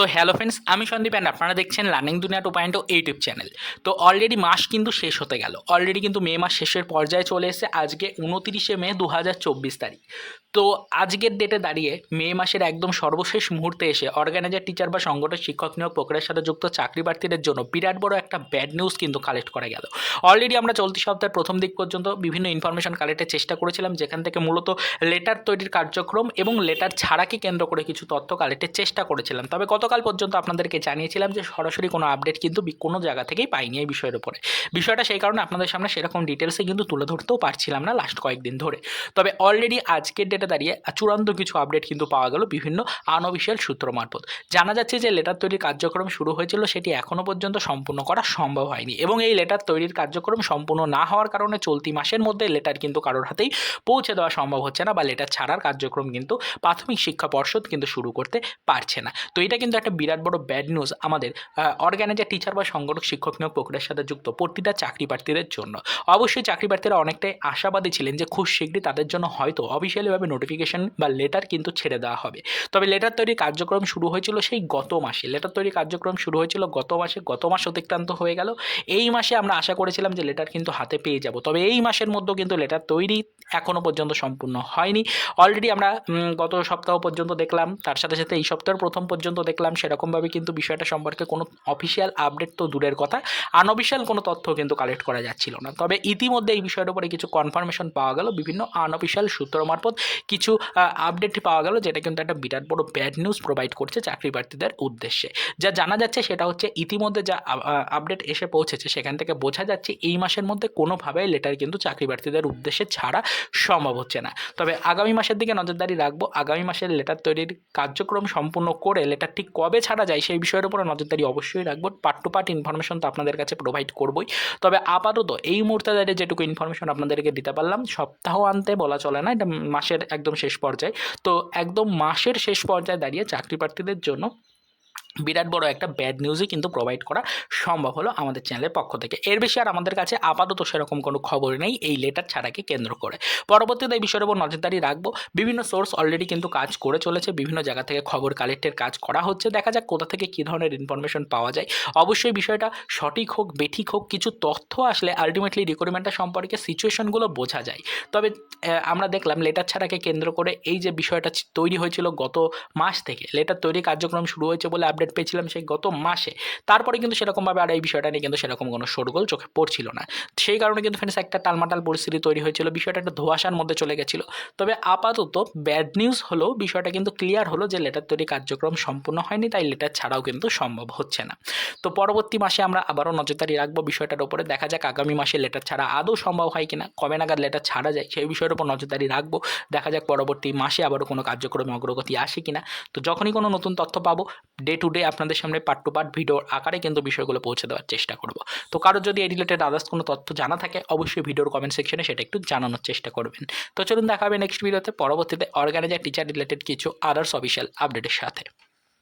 তো hello friends আমি Sandeep and আপনারা দেখছেন learning Duniya two point o YouTube channel তো অলরেডি মাস কিন্তু শেষ হতে গেল। অলরেডি কিন্তু মে মাস শেষের পর্যায়ে চলে এসেছে। আজকে উনতিরিশে মে দু হাজার চব্বিশ তারিখ। তো আজকের ডেটে দাঁড়িয়ে মে মাসের একদম সর্বশেষ মুহূর্তে এসে অর্গানাইজার টিচার বা সংগঠন শিক্ষক নিয়োগ প্রক্রিয়ার সাথে যুক্ত চাকরি প্রার্থীদের জন্য বিরাট বড় একটা ব্যাড নিউজ কিন্তু কালেক্ট করা গেল। অলরেডি আমরা চলতি সপ্তাহের প্রথম দিক পর্যন্ত বিভিন্ন ইনফরমেশন কালেক্টের চেষ্টা করেছিলাম, যেখান থেকে মূলত লেটার তৈরির কার্যক্রম এবং লেটার ছাড়াকে কেন্দ্র করে কিছু তথ্য কালেক্টের চেষ্টা করেছিলাম। তবে গতকাল পর্যন্ত আপনাদেরকে জানিয়েছিলাম যে সরাসরি কোনো আপডেট কিন্তু কোনো জায়গা থেকেই পাইনি এই বিষয়ের উপরে। বিষয়টা সেই কারণে আপনাদের সামনে সেরকম ডিটেলসে কিন্তু তুলে ধরতেও পারছিলাম না লাস্ট কয়েকদিন ধরে। তবে অলরেডি আজকের ডেটে দাঁড়িয়ে চূড়ান্ত কিছু আপডেট কিন্তু পাওয়া গেল বিভিন্ন আনঅফিসিয়াল সূত্র মারফত। জানা যাচ্ছে যে লেটার তৈরির কার্যক্রম শুরু হয়েছিল সেটি এখনও পর্যন্ত সম্পূর্ণ করা সম্ভব হয়নি এবং এই লেটার তৈরির কার্যক্রম সম্পূর্ণ না হওয়ার কারণে চলতি মাসের মধ্যে লেটার কিন্তু কারোর হাতেই পৌঁছে দেওয়া সম্ভব হচ্ছে না বা লেটার ছাড়ার কার্যক্রম কিন্তু প্রাথমিক শিক্ষা পর্ষদ কিন্তু শুরু করতে পারছে না। তো এটা কিন্তু একটা বিরাট বড় ব্যাড নিউজ আমাদের অর্গানাইজার টিচার বা সংগঠক, শিক্ষক নিয়োগ প্রক্রিয়ার সাথে যুক্ত প্রতিটা চাকরি প্রার্থীদের জন্য। অবশ্যই চাকরি প্রার্থীরা অনেকটাই আশাবাদী ছিলেন যে খুব শীঘ্রই তাদের জন্য হয়তো অফিসিয়ালিভাবে নোটিফিকেশন বা লেটার কিন্তু ছেড়ে দেওয়া হবে। তবে লেটার তৈরির কার্যক্রম শুরু হয়েছিল সেই গত মাসে। লেটার তৈরির কার্যক্রম শুরু হয়েছিল গত মাসে, গত মাস অতিক্রান্ত হয়ে গেল। এই মাসে আমরা আশা করেছিলাম যে লেটার কিন্তু হাতে পেয়ে যাব। তবে এই মাসের মধ্যেও কিন্তু লেটার তৈরি এখনও পর্যন্ত সম্পূর্ণ হয়নি। অলরেডি আমরা গত সপ্তাহ পর্যন্ত দেখলাম, তার সাথে সাথে এই সপ্তাহের প্রথম পর্যন্ত দেখলাম সেরকমভাবে কিন্তু বিষয়টা সম্পর্কে কোনো অফিসিয়াল আপডেট তো দূরের কথা। আনঅফিসিয়াল কোনো তথ্য কিন্তু কালেক্ট করা যাচ্ছিল না। তবে ইতিমধ্যে এই বিষয়ের উপরে কিছু কনফার্মেশন পাওয়া গেল। বিভিন্ন আনঅফিসিয়াল সূত্র মারফত কিছু আপডেট পাওয়া গেল যেটা কিন্তু একটা বিরাট বড় ব্যাড নিউজ প্রোভাইড করছে চাকরি প্রার্থীদের উদ্দেশ্যে। যা জানা যাচ্ছে সেটা হচ্ছে ইতিমধ্যে যা আপডেট এসে পৌঁছেছে সেখান থেকে বোঝা যাচ্ছে এই মাসের মধ্যে কোনোভাবেই লেটার কিন্তু চাকরি প্রার্থীদের উদ্দেশ্যে ছাড়া সম্ভব হচ্ছে না। তবে আগামী মাসের দিকে নজরদারি রাখব। আগামী মাসের লেটার তৈরির কার্যক্রম সম্পূর্ণ করে লেটার ঠিক কবে ছাড়া যায় সেই বিষয়ের উপরে নজরদারি অবশ্যই রাখব। পার্ট টু পার্ট ইনফরমেশন তো আপনাদের কাছে প্রোভাইড করবই। তবে আপাতত এই মুহূর্তে দাঁড়িয়ে যেটুকু ইনফরমেশন আপনাদেরকে দিতে পারলাম, সপ্তাহ আনতে বলা চলে না, এটা মাসের একদম শেষ পর্যায়ে। তো একদম মাসের শেষ পর্যায়ে দাঁড়িয়ে চাকরি প্রার্থীদের জন্য বিরাট বড় একটা ব্যাড নিউজই কিন্তু প্রোভাইড করা সম্ভব হলো আমাদের চ্যানেলের পক্ষ থেকে। এর বেশি আর আমাদের কাছে আপাতত সেরকম কোনো খবর নেই, এই লেটার ছাড়াকে কেন্দ্র করে। পরবর্তীতে এই বিষয়ের উপর নজরদারি রাখব। বিভিন্ন সোর্স অলরেডি কিন্তু কাজ করে চলেছে, বিভিন্ন জায়গা থেকে খবর কালেক্টের কাজ করা হচ্ছে। দেখা যাক কোথা থেকে কী ধরনের ইনফরমেশন পাওয়া যায়। অবশ্যই বিষয়টা সঠিক হোক, বেঠিক হোক, কিছু তথ্য আসলে আলটিমেটলি রিক্রুটমেন্টের সম্পর্কে সিচুয়েশনগুলো বোঝা যায়। তবে আমরা দেখলাম লেটার ছাড়াকে কেন্দ্র করে এই যে বিষয়টা তৈরি হয়েছিল গত মাস থেকে লেটার তৈরি কার্যক্রম শুরু হয়েছে বলে আপডেট পেয়েছিলাম সেই গত মাসে। তারপরে কিন্তু সেরকমভাবে আর এই বিষয়টা নিয়ে কিন্তু সেরকম কোনো শোরগোল চোখে পড়ছিল না। সেই কারণে কিন্তু ফ্রেন্ডস একটা টালমাটাল পরিস্থিতি তৈরি হয়েছিল, বিষয়টা একটা ধোঁয়াশার মধ্যে চলে গেছিল। তবে আপাতত ব্যাড নিউজ হলো, বিষয়টা কিন্তু ক্লিয়ার হলো যে লেটার তৈরি কার্যক্রম সম্পূর্ণ হয়নি, তাই লেটার ছাড়াও কিন্তু সম্ভব হচ্ছে না। তো পরবর্তী মাসে আমরা আবারও নজরদারি রাখব বিষয়টার উপরে, দেখা যাক আগামী মাসে লেটার ছাড়া আদৌ সম্ভব হয় কিনা, কবে নাগাদ লেটার ছাড়া যায়, সেই বিষয়ের উপর নজরদারি রাখব। দেখা যাক পরবর্তী মাসে আবারও কোনো কার্যক্রমে অগ্রগতি আসে কিনা। তো যখনই কোনো নতুন তথ্য পাবো ডে টু ডে আপনাদের সামনে পার্ট টু পার্ট ভিডিওর আকারে কিন্তু বিষয়গুলো পৌঁছে দেওয়ার চেষ্টা করব। তো কারও যদি এই রিলেটেড আদার্স কোনো তথ্য জানা থাকে, অবশ্যই ভিডিওর কমেন্ট সেকশনে সেটা একটু জানানোর চেষ্টা করবেন। তো চলুন দেখা হবে নেক্সট ভিডিওতে পরবর্তীতে অর্গানাইজার টিচার রিলেটেড কিছু আদার্স অফিসিয়াল আপডেটের সাথে।